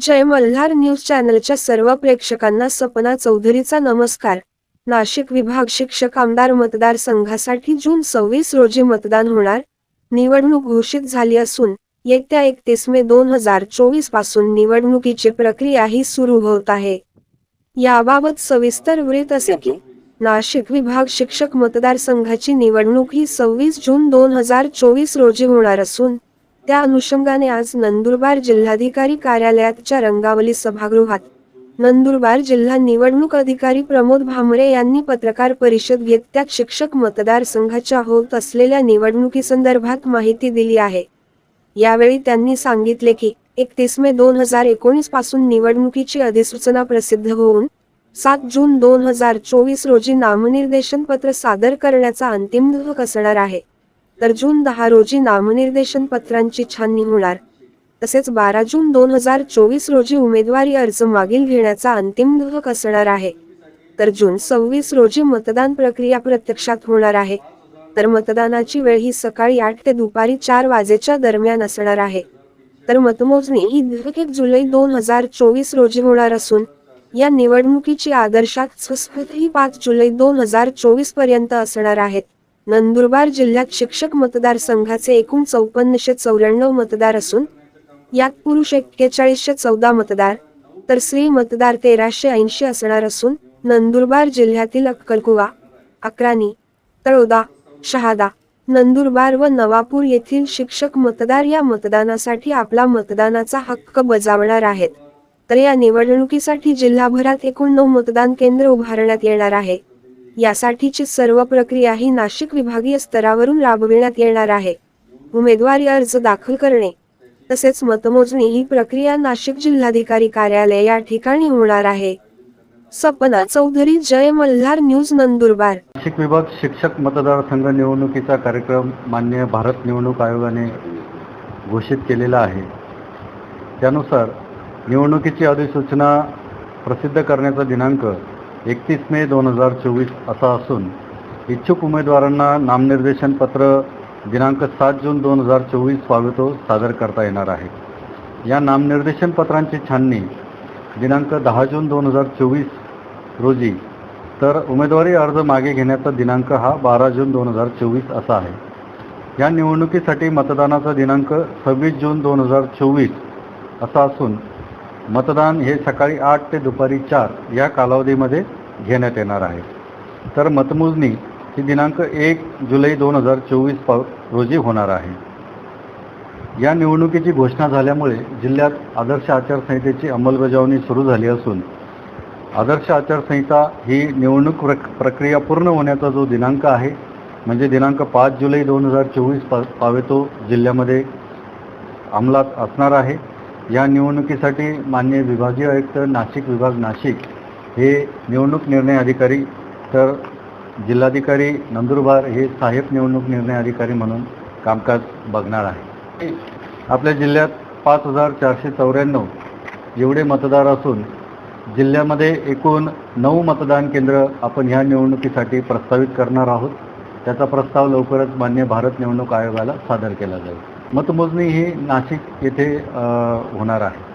जय Malhar news चॅनलच्या सर्व प्रेक्षकांना सपना चौधरीचा नमस्कार. नाशिक विभाग शिक्षक आमदार मतदारसंघासाठी जून सव्वीस रोजी मतदान होणार. निवडणूक घोषित झाली असून येत्या एकतीस मे दोन हजार चोवीसपासून निवडणुकीची प्रक्रियाही सुरू होत आहे. याबाबत सविस्तर वृत्त असे की नाशिक विभाग शिक्षक मतदारसंघाची निवडणूक ही सव्वीस जून दोन हजार चोवीस रोजी होणार असून त्या अनुषंगाने आज नंदुरबार जिल्हाधिकारी कार्यालयाच्या रंगावली सभागृहात नंदुरबार जिल्हा निवडणूक अधिकारी प्रमोद भामरे यांनी पत्रकार परिषद घेत त्या शिक्षक मतदारसंघाच्या होत असलेल्या निवडणुकीसंदर्भात माहिती दिली आहे. यावेळी त्यांनी सांगितले की एकतीस मे दोन हजार एकोणीसपासून निवडणुकीची अधिसूचना प्रसिद्ध होऊन सात जून दोन हजार चोवीस रोजी नामनिर्देशन पत्र सादर करण्याचा अंतिम दिवस असणार आहे. तर जून दहा रोजी नामनिर्देशन पत्रांची छाननी होणार. तसेच बारा जून दोन हजार चोवीस रोजी उमेदवारी अर्ज मागील घेण्याचा अंतिम दिवस असणार आहे. तर जून सव्वीस रोजी मतदान प्रक्रिया प्रत्यक्षात होणार आहे. तर मतदानाची वेळ ही सकाळी आठ ते दुपारी चार वाजेच्या दरम्यान असणार आहे. तर मतमोजणी ही दिनांक एक जुलै दोन हजार चोवीस रोजी होणार असून या निवडणुकीची आदर्शात ही पाच जुलै दोन हजार चोवीसपर्यंत असणार आहेत. नंदुरबार जिल्ह्यात शिक्षक मतदारसंघाचे एकूण चौपन्नशे चौऱ्याण्णव मतदार असून यात पुरुष एक्केचाळीसशे चौदा मतदार तर स्त्री मतदार तेराशे ऐंशी असणार असून नंदुरबार जिल्ह्यातील अक्कलकुवा अक्राणी तळोदा शहादा नंदुरबार व नवापूर येथील शिक्षक मतदार या मतदानासाठी आपला मतदानाचा हक्क बजावणार आहेत. तर या निवडणुकीसाठी जिल्हाभरात एकूण नऊ मतदान केंद्र उभारण्यात येणार आहे. यासाठीची सर्व प्रक्रिया ही नाशिक विभागीय स्तरावरून राबविण्यात येणार आहे. उमेदवारी अर्ज दाखल करणे तसेच मतमोजणी ही प्रक्रिया नाशिक जिल्हाधिकारी कार्यालय या ठिकाणी होणार आहे. सपना चौधरी जय मल्हार न्यूज नंदुरबार. नाशिक विभाग शिक्षक मतदारसंघ निवडणुकीचा कार्यक्रम मान्य भारत निवडणूक आयोगाने घोषित केलेला आहे. त्यानुसार निवडणुकीची अधिसूचना प्रसिद्ध करण्याचा दिनांक एकतीस मे दोन हजार चोवीस असा असून इच्छुक उमेदवारांना नामनिर्देशन पत्र दिनांक सात जून दोन हजार चोवीस वावेतो सादर करता येणार आहे. या नामनिर्देशन पत्रांची छाननी दिनांक दहा जून दोन हजार चोवीस रोजी तर उमेदवारी अर्ज मागे घेण्याचा दिनांक हा बारा जून दोन हजार चोवीस असा आहे. या निवडणुकीसाठी मतदानाचा दिनांक सव्वीस जून दोन हजार चोवीस असा असून मतदान हे सकाळी आठ ते दुपारी चार या कालावधीमध्ये घेण्यात येणार आहे. तर मतमोजणी ही दिनांक एक जुलै दोन हजार चोवीस पा रोजी होणार आहे. या निवडणुकीची घोषणा झाल्यामुळे जिल्ह्यात आदर्श आचारसंहितेची अंमलबजावणी सुरू झाली असून आदर्श आचारसंहिता ही निवडणूक प्रक प्रक्रिया पूर्ण होण्याचा जो दिनांक आहे म्हणजे दिनांक पाच जुलै दोन हजार चोवीस पा पावेतो जिल्ह्यामध्ये अंमलात असणार आहे. या निवडणुकीसाठी मान्य विभागीय आयुक्त नाशिक विभाग नाशिक हे निवडणूक निर्णय अधिकारी तर जिल्हाधिकारी नंदुरबार हे सहाय्यक निवडणूक निर्णय अधिकारी म्हणून कामकाज बघणार आहे. आपल्या जिल्ह्यात पाच हजार चारशे चौऱ्याण्णव एवढे मतदार असून जिल्ह्यामध्ये एकूण नऊ मतदान केंद्र आपण ह्या निवडणुकीसाठी प्रस्तावित करणार आहोत. त्याचा प्रस्ताव लवकरच मान्य भारत निवडणूक आयोगाला सादर केला जाईल. मतमोजणी ही नाशिक येथे होणार आहे.